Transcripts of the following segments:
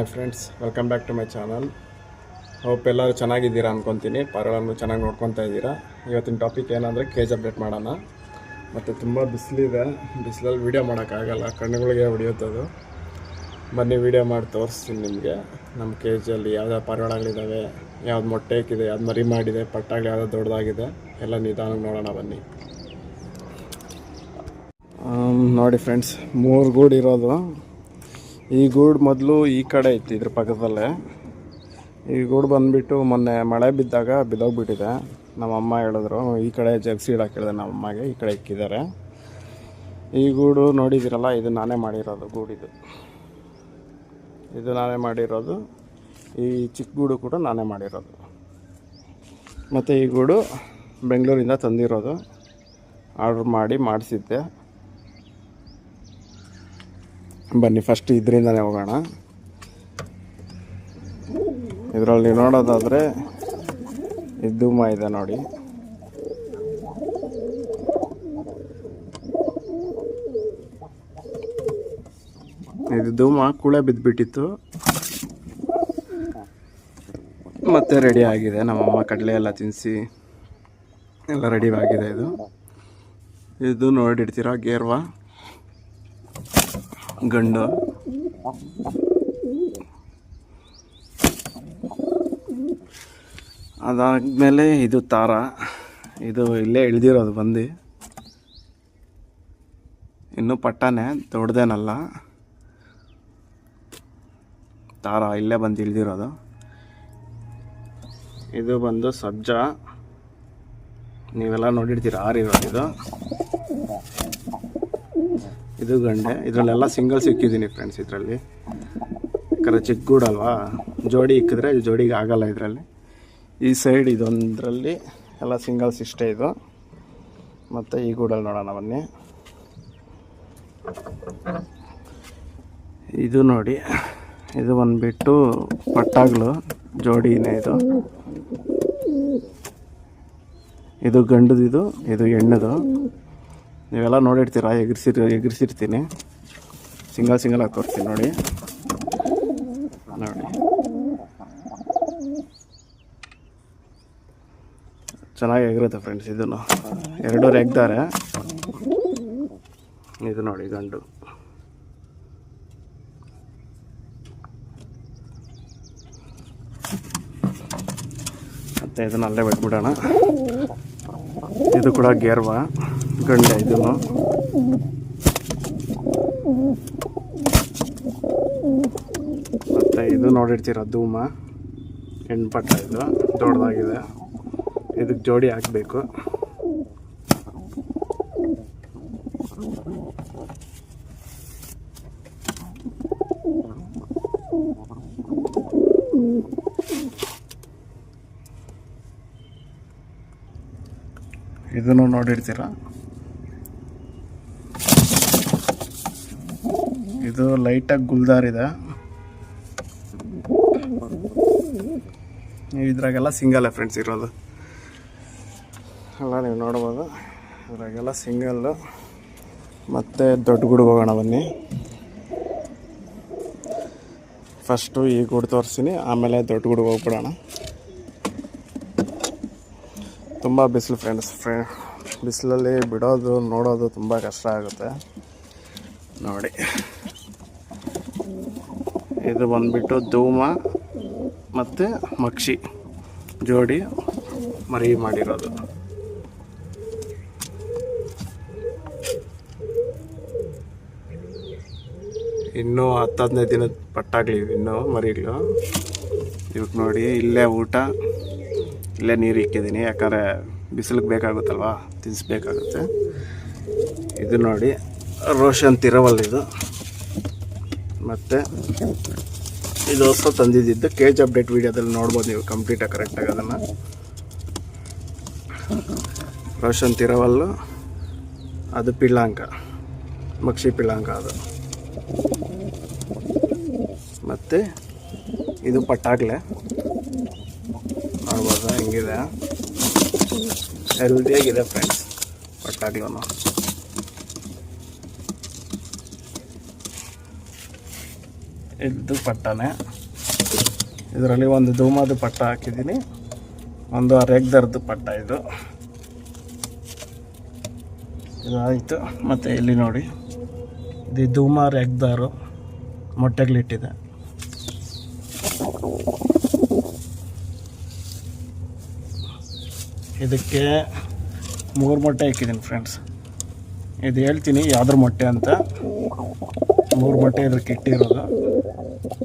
Hi friends welcome back to my channel hope ಎಲ್ಲರೂ ಚೆನ್ನಾಗಿದ್ದೀರಾ ಅಂದ್ಕೊತೀನಿ ಪರಗಳನ್ನು ಚೆನ್ನಾಗಿ ನೋಡ್ಕೊತಾ ಇದ್ದೀರಾ. ಇವತ್ತಿನ ಟಾಪಿಕ್ ಏನಂದರೆ ಕೇಜ್ ಅಪ್ಡೇಟ್ ಮಾಡೋಣ. ಮತ್ತು ತುಂಬ ಬಿಸಿಲಿದೆ. ಬಿಸಿಲಲ್ಲಿ ವೀಡಿಯೋ ಮಾಡೋಕ್ಕಾಗಲ್ಲ. ಕಣ್ಣುಗಳಿಗೆ ಹೊಡೆಯುತ್ತದು. ಬನ್ನಿ ವೀಡಿಯೋ ಮಾಡಿ ತೋರಿಸ್ತೀನಿ ನಿಮಗೆ. ನಮ್ಮ ಕೇಜಲ್ಲಿ ಯಾವ್ಯಾವ ಪರಗಳಾಗಲಿದ್ದಾವೆ ಯಾವ್ದು ಮೊಟ್ಟೆ ಹಾಕಿದೆ ಯಾವ್ದು ಮರಿ ಮಾಡಿದೆ, ಪಟ್ಟಾಗಲಿ ಯಾವ್ದು ದೊಡ್ಡದಾಗಿದೆ, ಎಲ್ಲ ನಿಧಾನಕ್ಕೆ ನೋಡೋಣ ಬನ್ನಿ. ನೋಡಿ ಫ್ರೆಂಡ್ಸ್ ಮೂರು ಗೂಡಿರೋದು ಈ ಗೂಡು ಮೊದಲು ಈ ಕಡೆ ಇತ್ತು ಇದ್ರ ಪಕ್ಕದಲ್ಲೇ. ಈ ಗೂಡು ಬಂದುಬಿಟ್ಟು ಮೊನ್ನೆ ಮಳೆ ಬಿದ್ದಾಗ ಬಿದ್ದೋಗ್ಬಿಟ್ಟಿದೆ. ನಮ್ಮ ಅಮ್ಮ ಹೇಳಿದ್ರು, ಈ ಕಡೆ ಜಗ್ಸಿ ಇಡಕ್ಕೆ ಹೇಳಿದೆ ನಮ್ಮ ಅಮ್ಮಗೆ, ಈ ಕಡೆ ಇಕ್ಕಿದ್ದಾರೆ. ಈ ಗೂಡು ನೋಡಿದ್ದೀರಲ್ಲ, ಇದು ನಾನೇ ಮಾಡಿರೋದು ಗೂಡಿದು ಇದು ನಾನೇ ಮಾಡಿರೋದು, ಈ ಚಿಕ್ಕ ಗೂಡು ಕೂಡ ನಾನೇ ಮಾಡಿರೋದು. ಮತ್ತು ಈ ಗೂಡು ಬೆಂಗಳೂರಿಂದ ತಂದಿರೋದು. ಆರ್ಡ್ರ್ ಮಾಡಿ ಮಾಡಿಸಿದ್ದೆ. ಬನ್ನಿ ಫಸ್ಟ್ ಇದರಿಂದನೇ ಹೋಗೋಣ. ಇದರಲ್ಲಿ ನೋಡೋದಾದರೆ ಇದು ಧೂಮ ಇದೆ ನೋಡಿ. ಇದು ಧೂಮ ಕೂಳೆ ಬಿದ್ದುಬಿಟ್ಟಿತ್ತು ಮತ್ತೆ ರೆಡಿ ಆಗಿದೆ. ನಮ್ಮಮ್ಮ ಕಡಲೆ ಎಲ್ಲ ತಿನ್ನಿಸಿ ಎಲ್ಲ ರೆಡಿ ಆಗಿದೆ ಇದು. ಇದು ನೋಡಿರ್ತೀರ ಗೇರ್ವಾ? ಗಂಡು. ಅದಾದಮೇಲೆ ಇದು ತಾರ. ಇದು ಇಲ್ಲೇ ಇಳ್ದಿರೋದು ಬಂದು. ಇನ್ನೂ ಪಟ್ಟನೇ, ದೊಡ್ಡದೇನಲ್ಲ. ತಾರ ಇಲ್ಲೇ ಬಂದು ಇಳ್ದಿರೋದು. ಇದು ಬಂದು ಸಜ್ಜ. ನೀವೆಲ್ಲ ನೋಡಿರ್ತೀರ ಆರಿರೋದು ಇದು? ಇದು ಗಂಡೆ. ಇದರಲ್ಲೆಲ್ಲ ಸಿಂಗಲ್ ಸಿಕ್ಕಿದ್ದೀನಿ ಫ್ರೆಂಡ್ಸ್ ಇದರಲ್ಲಿ. ಯಾಕಂದರೆ ಚಿಕ್ಕ ಗೂಡಲ್ವಾ ಜೋಡಿ ಇಕ್ಕಿದ್ರೆ ಜೋಡಿಗೆ ಆಗಲ್ಲ ಇದರಲ್ಲಿ. ಈ ಸೈಡ್ ಇದೊಂದರಲ್ಲಿ ಎಲ್ಲ ಸಿಂಗಲ್ಸ್ ಇಷ್ಟೇ ಇದು. ಮತ್ತು ಈ ಗೂಡಲ್ಲಿ ನೋಡೋಣ ಬನ್ನಿ. ಇದು ನೋಡಿ. ಇದು ಬಂದುಬಿಟ್ಟು ಪಟ್ಟಾಗ್ಲು ಜೋಡಿನೇ ಇದು. ಇದು ಗಂಡದಿದು, ಇದು ಹೆಣ್ಣದು. ನೀವೆಲ್ಲ ನೋಡಿರ್ತೀರ, ಎಗ್ರಿಸಿರ್, ಎಗ್ರಿಸಿರ್ತೀನಿ. ಸಿಂಗಲ್ ಸಿಂಗಲ್ ಆಗಿ ತೋರಿಸ್ತೀನಿ ನೋಡಿ. ನೋಡಿ. ಚೆನ್ನಾಗಿ ಎಗರುತ್ತೆ ಫ್ರೆಂಡ್ಸ್ ಇದನ್ನು. ಎರಡು ಎಗ್ದಾರೆ. ಇದು ನೋಡಿ ಗಂಡು. ಮತ್ತೆ ಇದನ್ನ ಅಲ್ಲೇ ಬಿಟ್ಬಿಡೋಣ. ಇದು ಕೂಡ ಗೇರ್ವ ಗಂಡ ಇದು ಮತ್ತು ಇದು ನೋಡಿರ್ತೀರ ಧೂಮ ಹೆಣ್ಪಟ್ಟ ಇದು, ದೊಡ್ಡದಾಗಿದೆ. ಇದಕ್ಕೆ ಜೋಡಿ ಹಾಕಬೇಕು. ಇದನ್ನು ನೋಡಿರ್ತೀರ? ಇದು ಲೈಟಾಗಿ ಗುಲ್ದಾರ್ ಇದೆ. ಇದ್ರಾಗೆಲ್ಲ ಸಿಂಗಲ್ ಫ್ರೆಂಡ್ಸ್ ಇರೋದು. ಎಲ್ಲ ನೀವು ನೋಡ್ಬೋದು. ಇದ್ರಾಗೆಲ್ಲ ಸಿಂಗಲ್ಲು ಮತ್ತು ದೊಡ್ಡ ಗುಡಿಗೆ ಹೋಗೋಣ ಬನ್ನಿ. ಫಸ್ಟು ಈ ಗುಡ್ ತೋರಿಸ್ತೀನಿ, ಆಮೇಲೆ ದೊಡ್ಡ ಗುಡಿಗೆ ಹೋಗ್ಬಿಡೋಣ. ತುಂಬ ಬಿಸಿಲು ಫ್ರೆಂಡ್ಸ್ ಫ್ರೆ ಬಿಸಿಲಲ್ಲಿ ಬಿಡೋದು, ನೋಡೋದು ತುಂಬ ಕಷ್ಟ ಆಗುತ್ತೆ. ನೋಡಿ. ಇದು ಬಂದುಬಿಟ್ಟು ಧೂಮ ಮತ್ತು ಮಕ್ಷಿ. ಜೋಡಿ ಮರಿ ಮಾಡಿರೋದು. ಇನ್ನೂ ಹತ್ತು ಹದಿನೈದು ದಿನದ ಪಟ್ಟಾಗ್ಲಿ, ಇನ್ನೂ ಮರಿಗಳು ಇವಕ್ಕೆ ನೋಡಿ, ಇಲ್ಲೇ ಊಟ. ಇಲ್ಲೇ ನೀರು ಇಕ್ಕಿದ್ದೀನಿ, ಯಾಕಂದರೆ ಬಿಸಿಲಿಗೆ ಬೇಕಾಗುತ್ತಲ್ವ? ತಿನ್ನಿಸ್ಬೇಕಾಗುತ್ತೆ ಇದು ನೋಡಿ, ರೋಷನ್ ತಿರವಲ್ ಇದು. ಮತ್ತು ಇದು ಹೊಸ ತಂದಿದ್ದು ಕೇಜ್ ಅಪ್ಡೇಟ್ ವೀಡಿಯೋದಲ್ಲಿ ನೋಡ್ಬೋದು ನೀವು ಕಂಪ್ಲೀಟಾಗಿ ಕರೆಕ್ಟಾಗಿ ಅದನ್ನು. ರೋಷನ್ ತಿರವಲ್ಲು ಅದು ಪಿಳ್ಳಾಂಕ, ಮಕ್ಷಿ ಪಿಳ್ಳಾಂಕ ಅದು. ಮತ್ತು ಇದು ಪಟ್ಟಾಗ್ಲೆ. ಹೆಂಗಿದೆ? ಹೆಲ್ದಿಯಾಗಿದೆ ಫ್ರೆಂಡ್ಸ್ ಒಟ್ಟಾಗ್ಲೂ ಇದು ಪಟ್ಟನೆ. ಇದರಲ್ಲಿ ಒಂದು ಧೂಮದ ಪಟ್ಟ ಹಾಕಿದ್ದೀನಿ. ಒಂದು ರೆಗ್ದರ್ದು ಪಟ್ಟ ಇದು. ಇದಾಯಿತು. ಮತ್ತು ಇಲ್ಲಿ ನೋಡಿ. ಇದು ಧೂಮ ರೆಗ್ದಾರು ಮೊಟ್ಟೆಗಳಿಟ್ಟಿದೆ ಇದಕ್ಕೆ ಮೂರು ಮೊಟ್ಟೆ ಹಾಕಿದ್ದೀನಿ ಫ್ರೆಂಡ್ಸ್ ಇದು ಹೇಳ್ತೀನಿ, ಯಾವ್ದ್ರ ಮೊಟ್ಟೆ ಅಂತ. ಮೂರು ಮೊಟ್ಟೆ ಇದಕ್ಕೆ ಇಟ್ಟಿರೋದು.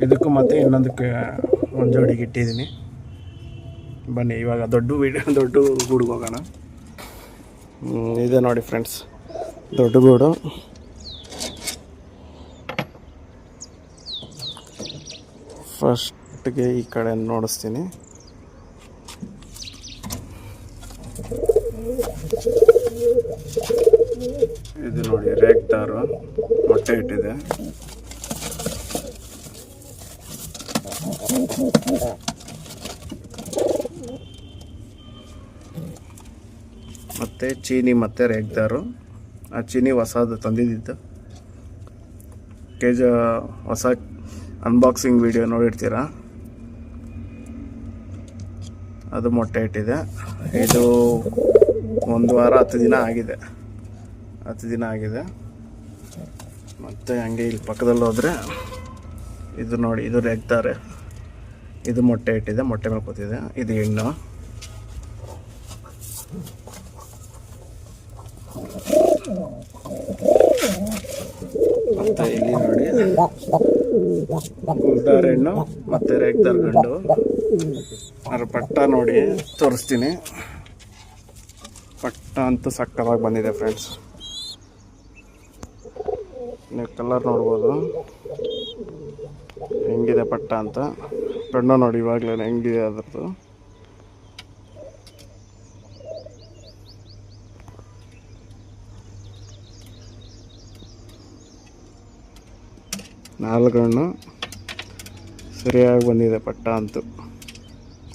ಇದಕ್ಕೂ ಮತ್ತೆ ಇನ್ನೊಂದಕ್ಕೆ ಒಂದು ಜೋಡಿಗೆ ಇಟ್ಟಿದ್ದೀನಿ. ಬನ್ನಿ, ಇವಾಗ ದೊಡ್ಡ ವೀಡಿಯೋ ದೊಡ್ಡ ಗೂಡಿಗೆ ಹೋಗೋಣ. ಇದೆ ನೋಡಿ ಫ್ರೆಂಡ್ಸ್ ದೊಡ್ಡ ಗೂಡು. ಫಸ್ಟ್ಗೆ ಈ ಕಡೆ ನೋಡಿಸ್ತೀನಿ. ಇದು ನೋಡಿ, ರೇಕ್ ದಾರು ಮೊಟ್ಟೆ ಇಟ್ಟಿದೆ. ಮತ್ತು ಚೀನಿ ಮತ್ತು ರೇಗ್ದಾರು ಆ ಚೀನಿ ಹೊಸದು ತಂದಿದ್ದು ಕೆ ಜ ಹೊಸ ಅನ್ಬಾಕ್ಸಿಂಗ್ ವಿಡಿಯೋ ನೋಡಿರ್ತೀರ? ಅದು ಮೊಟ್ಟೆ ಇಟ್ಟಿದೆ. ಇದು ಒಂದು ವಾರ, ಹತ್ತು ದಿನ ಆಗಿದೆ. ಹತ್ತು ದಿನ ಆಗಿದೆ. ಮತ್ತು ಹಂಗೆ ಇಲ್ಲಿ ಪಕ್ಕದಲ್ಲಿ ಹೋದರೆ ಇದು ನೋಡಿ, ಇದು ರೆಗ್ತಾರೆ. ಇದು ಮೊಟ್ಟೆ ಇಟ್ಟಿದೆ, ಮೊಟ್ಟೆ ಮೇಲೆ ಕೂತಿದೆ. ಇದು ಹೆಣ್ಣು. ಮತ್ತು ಇಲ್ಲಿ ನೋಡಿ ಗುಲ್ದಾರ್ ಹೆಣ್ಣು, ಮತ್ತು ರೇಗ್ದಾರ್ ಗಂಡು. ಅದ್ರ ಪಟ್ಟ ನೋಡಿ ತೋರಿಸ್ತೀನಿ. ಪಟ್ಟ ಅಂತೂ ಸಕ್ಕತ್ತಾಗಿ ಬಂದಿದೆ ಫ್ರೆಂಡ್ಸ್ ನೀವು ಕಲರ್ ನೋಡ್ಬೋದು. ಹೆಂಗಿದೆ ಪಟ್ಟ ಅಂತ? ಕಣ್ಣು ನೋಡಿ ಇವಾಗಲೇ ಹೆಂಗಿದೆ ಅದ್ರದ್ದು. ನಾಲ್ಕು ಹಣ್ಣು ಸರಿಯಾಗಿ ಬಂದಿದೆ ಪಟ್ಟ ಅಂತೂ.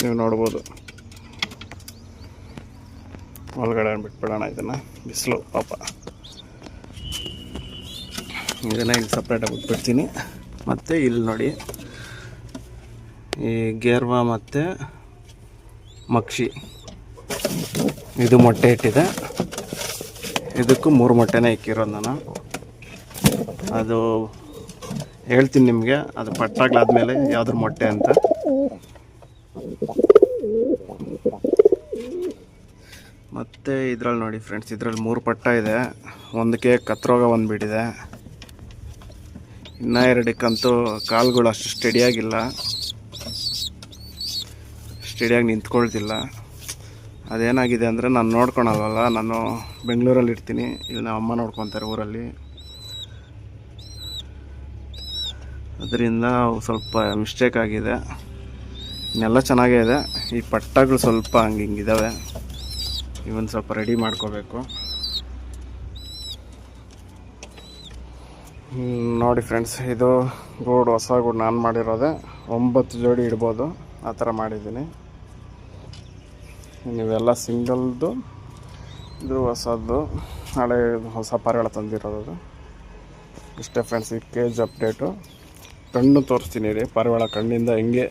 ನೀವು ನೋಡ್ಬೋದು. ಒಳಗಡೆ ಬಿಟ್ಬಿಡೋಣ ಇದನ್ನು? ಬಿಸಿಲು, ಪಾಪ. ಇದನ್ನು ಇಲ್ಲಿ ಸಪ್ರೇಟಾಗಿ ಬಿಟ್ಬಿಡ್ತೀನಿ. ಮತ್ತು ಇಲ್ಲಿ ನೋಡಿ, ಈ ಗೇರ್ವ ಮತ್ತು ಮಕ್ಷಿ. ಇದು ಮೊಟ್ಟೆ ಇಟ್ಟಿದೆ. ಇದಕ್ಕೂ ಮೂರು ಮೊಟ್ಟೆನೇ ಇಕ್ಕಿರೋದು ನಾನು. ಅದು ಹೇಳ್ತೀನಿ ನಿಮಗೆ. ಅದು ಪಟ್ಟಾಗ್ಲಾದ್ಮೇಲೆ ಯಾವುದ್ರ ಮೊಟ್ಟೆ ಅಂತ. ಮತ್ತು ಇದ್ರಲ್ಲಿ ನೋಡಿ ಫ್ರೆಂಡ್ಸ್ ಇದ್ರಲ್ಲಿ ಮೂರು ಪಟ್ಟ ಇದೆ. ಒಂದಕ್ಕೆ ಕತ್ರೋಗ ಬಂದುಬಿಟ್ಟಿದೆ ಇನ್ನೂ ಎರಡಕ್ಕಂತೂ ಕಾಲುಗಳು ಅಷ್ಟು ಸ್ಟಡಿಯಾಗಿಲ್ಲ ಸ್ಟಡಿಯಾಗಿ ನಿಂತ್ಕೊಳ್ತಿಲ್ಲ. ಅದೇನಾಗಿದೆ ಅಂದರೆ ನಾನು ನೋಡ್ಕೊಳಲ್ವಲ್ಲ ನಾನು ಬೆಂಗಳೂರಲ್ಲಿ ಇರ್ತೀನಿ. ಇಲ್ಲಿ ನಮ್ಮ ಅಮ್ಮ ನೋಡ್ಕೊತಾರೆ ಊರಲ್ಲಿ. ಅದರಿಂದ ಸ್ವಲ್ಪ ಮಿಸ್ಟೇಕ್ ಆಗಿದೆ. ಇನ್ನೆಲ್ಲ ಚೆನ್ನಾಗೇ ಇದೆ. ಈ ಪಟ್ಟಗಳು ಸ್ವಲ್ಪ ಹಂಗೆ ಹಿಂಗಿದ್ದಾವೆ ಇವನ್ ಸ್ವಲ್ಪ ರೆಡಿ ಮಾಡ್ಕೋಬೇಕು. ನೋಡಿ ಫ್ರೆಂಡ್ಸ್, ಇದು ಗೂಡು ಹೊಸ ಗೂಡು ನಾನು ಮಾಡಿರೋದೆ. ಒಂಬತ್ತು ಜೋಡಿ ಇಡ್ಬೋದು. ಆ ಥರ ಮಾಡಿದ್ದೀನಿ. ನೀವೆಲ್ಲ ಸಿಂಗಲ್ದು, ಇದು ಹೊಸದು ಹಳೆ ಹೊಸ ಪಾರಿವಾಳ ತಂದಿರೋದು ಇಷ್ಟೇ ಫ್ರೆಂಡ್ಸ್, ಈ ಕೇಜ್ ಅಪ್ಡೇಟು. ಕಣ್ಣು ತೋರಿಸ್ತೀನಿ ರೀ ಪಾರಿವಾಳ ಕಣ್ಣಿಂದ ಹೆಂಗೆ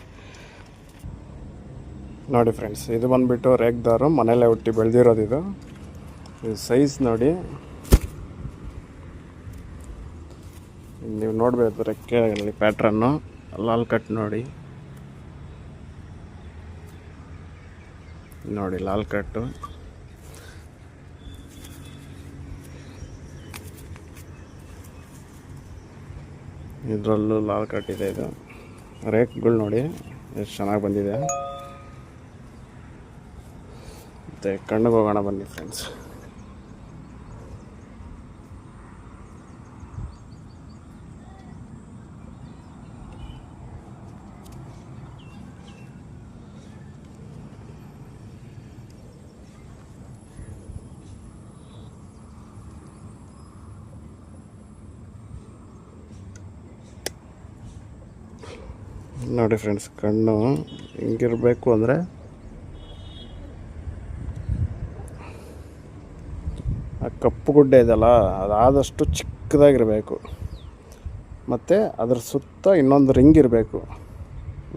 ನೋಡಿ ಫ್ರೆಂಡ್ಸ್, ಇದು ಬಂದುಬಿಟ್ಟು ರೇಗ್ದಾರು ಮನೇಲೆ ಹುಟ್ಟಿ ಬೆಳೆದಿರೋದು ಇದು. ಸೈಜ್ ನೋಡಿ. ನೀವು ನೋಡಬೇಕು ರೆಕ್ಕೆ ಪ್ಯಾಟ್ರನ್ನು ಲಾಲ್ ಕಟ್ ನೋಡಿ. ನೋಡಿ, ಲಾಲ್ ಕಟ್ಟು ಇದರಲ್ಲೂ ಲಾಲ್ ಇದೆ ಇದು. ರೇಕ್ಗಳು ನೋಡಿ, ಎಷ್ಟು ಚೆನ್ನಾಗಿ ಬಂದಿದೆ. ಮತ್ತು ಕಣ್ಣಿಗೆ ಹೋಗೋಣ ಬನ್ನಿ ಫ್ರೆಂಡ್ಸ್ ನೋಡಿ ಫ್ರೆಂಡ್ಸ್ ಕಣ್ಣು ಹಿಂಗಿರಬೇಕು ಅಂದರೆ ಆ ಕಪ್ಪು ಗುಡ್ಡೆ ಇದೆಯಲ್ಲ, ಅದಾದಷ್ಟು ಚಿಕ್ಕದಾಗಿರಬೇಕು. ಮತ್ತು ಅದ್ರ ಸುತ್ತ ಇನ್ನೊಂದು ರಿಂಗ್ ಇರಬೇಕು.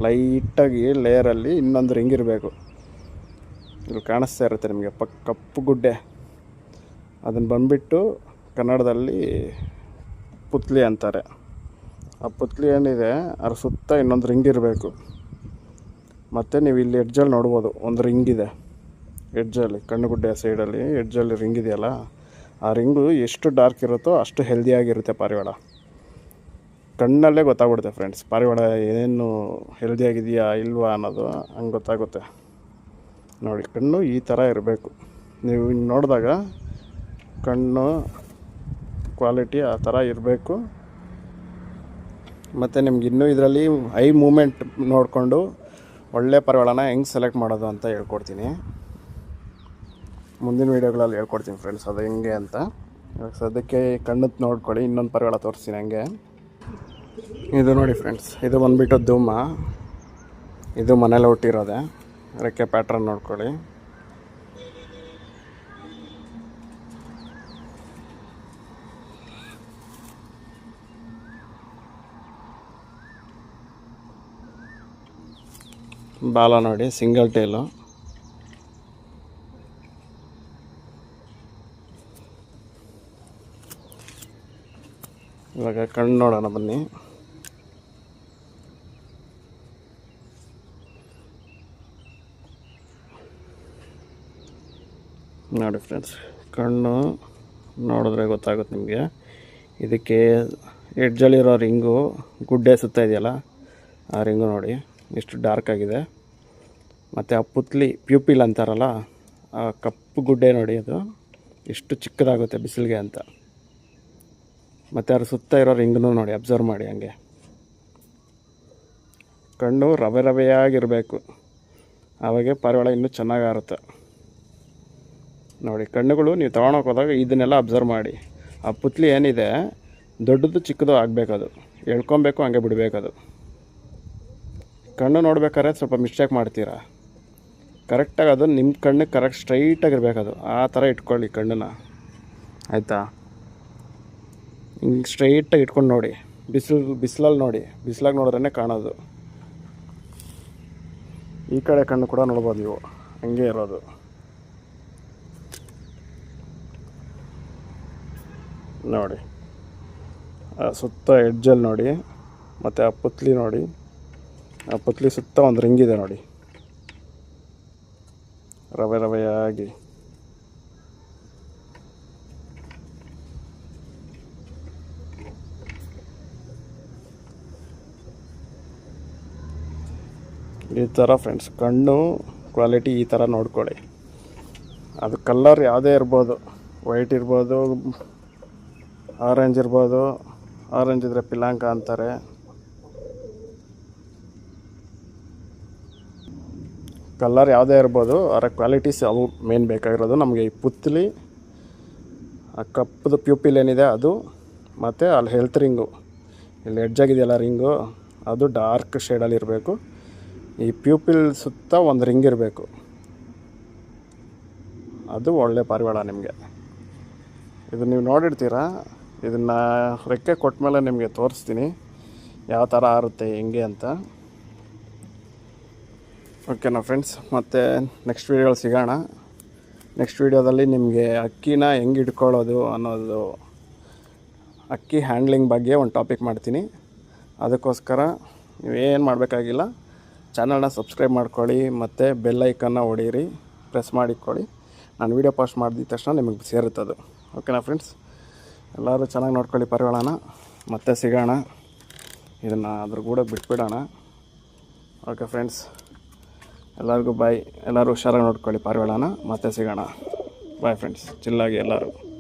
ಲೈಟಾಗಿ ಲೇಯರಲ್ಲಿ ಇನ್ನೊಂದು ರಿಂಗ್ ಇರಬೇಕು. ಇಲ್ಲಿ ಕಾಣಿಸ್ತಾ ಇರುತ್ತೆ ನಿಮಗೆ ಪಕ್ ಕಪ್ಪು ಗುಡ್ಡೆ. ಅದನ್ನು ಬಂದುಬಿಟ್ಟು ಕನ್ನಡದಲ್ಲಿ ಪುತ್ಲಿ ಅಂತಾರೆ. ಆ ಪುತ್ಲಿ ಏನಿದೆ, ಅದ್ರ ಸುತ್ತ ಇನ್ನೊಂದು ರಿಂಗ್ ಇರಬೇಕು. ಮತ್ತು ನೀವು ಇಲ್ಲಿ ಎಡ್ಜಲ್ಲಿ ನೋಡ್ಬೋದು, ಒಂದು ರಿಂಗ್ ಇದೆ. ಎಡ್ಜಲ್ಲಿ ಕಣ್ಣುಗುಡ್ಡೆ ಸೈಡಲ್ಲಿ ಎಡ್ಜಲ್ಲಿ ರಿಂಗ್ ಇದೆಯಲ್ಲ ಆ ರಿಂಗು ಎಷ್ಟು ಡಾರ್ಕ್ ಇರುತ್ತೋ ಅಷ್ಟು ಹೆಲ್ದಿಯಾಗಿರುತ್ತೆ ಪಾರಿವಾಳ. ಕಣ್ಣಲ್ಲೇ ಗೊತ್ತಾಗ್ಬಿಡುತ್ತೆ ಫ್ರೆಂಡ್ಸ್ ಪಾರಿವಾಳ ಏನೇನು ಹೆಲ್ದಿಯಾಗಿದೆಯಾ ಇಲ್ವಾ ಅನ್ನೋದು ಹಂಗೆ ಗೊತ್ತಾಗುತ್ತೆ. ನೋಡಿ, ಕಣ್ಣು ಈ ಥರ ಇರಬೇಕು. ನೀವು ನೋಡಿದಾಗ ಕಣ್ಣು ಕ್ವಾಲಿಟಿ ಆ ಥರ ಇರಬೇಕು. ಮತ್ತು ನಿಮ್ಗೆ ಇನ್ನೂ ಇದರಲ್ಲಿ ಐ ಮೂಮೆಂಟ್ ನೋಡಿಕೊಂಡು ಒಳ್ಳೆ ಪರವಾಳನ ಹೆಂಗೆ ಸೆಲೆಕ್ಟ್ ಮಾಡೋದು ಅಂತ ಹೇಳ್ಕೊಡ್ತೀನಿ. ಮುಂದಿನ ವೀಡಿಯೋಗಳಲ್ಲಿ ಹೇಳ್ಕೊಡ್ತೀನಿ ಫ್ರೆಂಡ್ಸ್ ಅದು ಹೆಂಗೆ ಅಂತ. ಇವಾಗ ಸದ್ಯಕ್ಕೆ ಕಣ್ಣದ್ದು ನೋಡ್ಕೊಳ್ಳಿ, ಇನ್ನೊಂದು ಪರಗಳ ತೋರಿಸ್ತೀನಿ ಹಂಗೆ. ಇದು ನೋಡಿ ಫ್ರೆಂಡ್ಸ್ ಇದು ಬಂದುಬಿಟ್ಟು ಧೂಮ. ಇದು ಮನೇಲಿ ಹುಟ್ಟಿರೋದೆ. ರೆಕ್ಕೆ ಪ್ಯಾಟ್ರನ್ ನೋಡ್ಕೊಳ್ಳಿ. ಬಾಲ ನೋಡಿ ಸಿಂಗಲ್ ಟೇಲು ಇವಾಗ ಕಣ್ಣು ನೋಡೋಣ ಬನ್ನಿ. ನೋಡಿ ಫ್ರೆಂಡ್ಸ್ ಕಣ್ಣು ನೋಡಿದ್ರೆ ಗೊತ್ತಾಗುತ್ತೆ ನಿಮಗೆ. ಇದಕ್ಕೆ ಎಡ್ಜಲ್ಲಿರೋ ರಿಂಗು ಗುಡ್ಡೆ ಸುತ್ತ ಇದೆಯಲ್ಲ, ಆ ರಿಂಗು ನೋಡಿ, ಎಷ್ಟು ಡಾರ್ಕ್ ಆಗಿದೆ. ಮತ್ತು ಆ ಪುತ್ಲಿ ಪ್ಯೂಪಿಲ್ ಅಂತಾರಲ್ಲ, ಆ ಕಪ್ಪು ಗುಡ್ಡೆ ನೋಡಿ ಅದು, ಎಷ್ಟು ಚಿಕ್ಕದಾಗುತ್ತೆ ಬಿಸಿಲಿಗೆ ಅಂತ. ಮತ್ತು ಅದ್ರ ಸುತ್ತ ಇರೋರು ಹಿಂಗೂ ನೋಡಿ ಅಬ್ಸರ್ವ್ ಮಾಡಿ ಹಂಗೆ. ಕಣ್ಣು ರವೆ ರವೆಯಾಗಿರಬೇಕು. ಆವಾಗೆ ಪಾರಿವಾಳ ಇನ್ನೂ ಚೆನ್ನಾಗಿ ಆರುತ್ತೆ ನೋಡಿ, ಕಣ್ಣುಗಳು ನೀವು ತೊಗೊಳಕ್ಕೆ ಹೋದಾಗ ಇದನ್ನೆಲ್ಲ ಅಬ್ಸರ್ವ್ ಮಾಡಿ. ಆ ಪುತ್ಲಿ ಏನಿದೆ, ದೊಡ್ಡದು ಚಿಕ್ಕದು ಆಗಬೇಕದು. ಎಳ್ಕೊಬೇಕು, ಹಂಗೆ ಬಿಡಬೇಕದು. ಕಣ್ಣು ನೋಡ್ಬೇಕಾದ್ರೆ ಸ್ವಲ್ಪ ಮಿಸ್ಟೇಕ್ ಮಾಡ್ತೀರಾ? ಕರೆಕ್ಟಾಗಿ ಅದು ನಿಮ್ಮ ಕಣ್ಣು ಕರೆಕ್ಟ್ ಸ್ಟ್ರೈಟಾಗಿರ್ಬೇಕದು ಆ ಥರ ಇಟ್ಕೊಳ್ಳಿ ಕಣ್ಣನ್ನು. ಆಯಿತಾ? ಹಿಂಗೆ ಸ್ಟ್ರೈಟಾಗಿ ಇಟ್ಕೊಂಡು ನೋಡಿ. ಬಿಸಿಲು ಬಿಸಿಲಲ್ಲಿ ನೋಡಿ. ಬಿಸಿಲಾಗಿ ನೋಡಿದ್ರೇ ಕಾಣೋದು. ಈ ಕಡೆ ಕಣ್ಣು ಕೂಡ ನೋಡ್ಬೋದು ನೀವು. ಹಂಗೆ ಇರೋದು. ನೋಡಿ. ಸುತ್ತ ಎಡ್ಜಲ್ಲಿ ನೋಡಿ. ಮತ್ತು ಆ ಪುತ್ಲಿ ನೋಡಿ. ಆ ಪುತ್ಲಿ ಸುತ್ತ ಒಂದು ರಿಂಗ್ ನೋಡಿ. ರವೆ, ರವೆಯಾಗಿ. ಈ ಥರ ಫ್ರೆಂಡ್ಸ್ ಕಣ್ಣು ಕ್ವಾಲಿಟಿ ಈ ಥರ ನೋಡ್ಕೊಳ್ಳಿ. ಅದು ಕಲ್ಲರ್ ಯಾವುದೇ ಇರ್ಬೋದು. ವೈಟ್ ಇರ್ಬೋದು ಆರೆಂಜ್ ಇರ್ಬೋದು ಆರೆಂಜ್ ಇದ್ದರೆ ಪಿಲಾಂಕ ಅಂತಾರೆ. ಕಲ್ಲರ್ ಯಾವುದೇ ಇರ್ಬೋದು ಅದರ ಕ್ವಾಲಿಟೀಸ್ ಅವು ಮೇನ್ ಬೇಕಾಗಿರೋದು. ನಮಗೆ ಈ ಪುತ್ಲಿ, ಆ ಕಪ್ಪದು ಪ್ಯೂಪಿಲ್ ಏನಿದೆ ಅದು, ಮತ್ತು ಅಲ್ಲಿ ಹೆಲ್ತ್ ರಿಂಗು ಇಲ್ಲಿ ಎಡ್ಜಾಗಿದೆಯಲ್ಲ ರಿಂಗು ಅದು ಡಾರ್ಕ್ ಶೇಡಲ್ಲಿ ಇರಬೇಕು. ಈ ಪ್ಯೂಪಿಲ್ ಸುತ್ತ ಒಂದು ರಿಂಗ್ ಇರಬೇಕು. ಅದು ಒಳ್ಳೆ ಪಾರಿವಾಳ ನಿಮಗೆ. ಇದು ನೀವು ನೋಡಿರ್ತೀರಾ? ಇದನ್ನು ರೆಕ್ಕೆ ಕೊಟ್ಟ ಮೇಲೆ ನಿಮಗೆ ತೋರಿಸ್ತೀನಿ. ಯಾವ ಥರ ಆರುತ್ತೆ, ಹೆಂಗೆ ಅಂತ. ಓಕೆನಾ ಫ್ರೆಂಡ್ಸ್ ಮತ್ತು ನೆಕ್ಸ್ಟ್ ವೀಡಿಯೋಲಿ ಸಿಗೋಣ. ನೆಕ್ಸ್ಟ್ ವೀಡಿಯೋದಲ್ಲಿ ನಿಮಗೆ ಅಕ್ಕಿನ ಹೆಂಗೆ ಇಟ್ಕೊಳ್ಳೋದು ಅನ್ನೋದು ಅಕ್ಕಿ ಹ್ಯಾಂಡ್ಲಿಂಗ್ ಬಗ್ಗೆ ಒಂದು ಟಾಪಿಕ್ ಮಾಡ್ತೀನಿ. ಅದಕ್ಕೋಸ್ಕರ ನೀವೇನು ಮಾಡಬೇಕಾಗಿಲ್ಲ ಚಾನಲ್ನ ಸಬ್ಸ್ಕ್ರೈಬ್ ಮಾಡ್ಕೊಳ್ಳಿ ಮತ್ತು ಬೆಲ್ ಐಕನ್ನ ಹೊಡೀರಿ ಪ್ರೆಸ್ ಮಾಡಿಕೊಳ್ಳಿ. ನಾನು ವೀಡಿಯೋ ಪೋಸ್ಟ್ ಮಾಡಿದ ತಕ್ಷಣ ನಿಮಗೆ ಸೇರುತ್ತದು. ಓಕೆನಾ ಫ್ರೆಂಡ್ಸ್? ಎಲ್ಲರೂ ಚೆನ್ನಾಗಿ ನೋಡ್ಕೊಳ್ಳಿ ಪರಿವಾಳನ. ಮತ್ತೆ ಸಿಗೋಣ. ಇದನ್ನು ಅದ್ರ ಕೂಡ ಬಿಟ್ಬಿಡೋಣ. Okay friends? ಎಲ್ಲರಿಗೂ ಬಾಯ್. ಎಲ್ಲರೂ ಹುಷಾರಾಗಿ ನೋಡ್ಕೊಳ್ಳಿ ಪರಿವಾಳನ. ಮತ್ತೆ ಸಿಗೋಣ. Bye friends. ಚಿಲ್ಲಾಗಿ ಎಲ್ಲರೂ.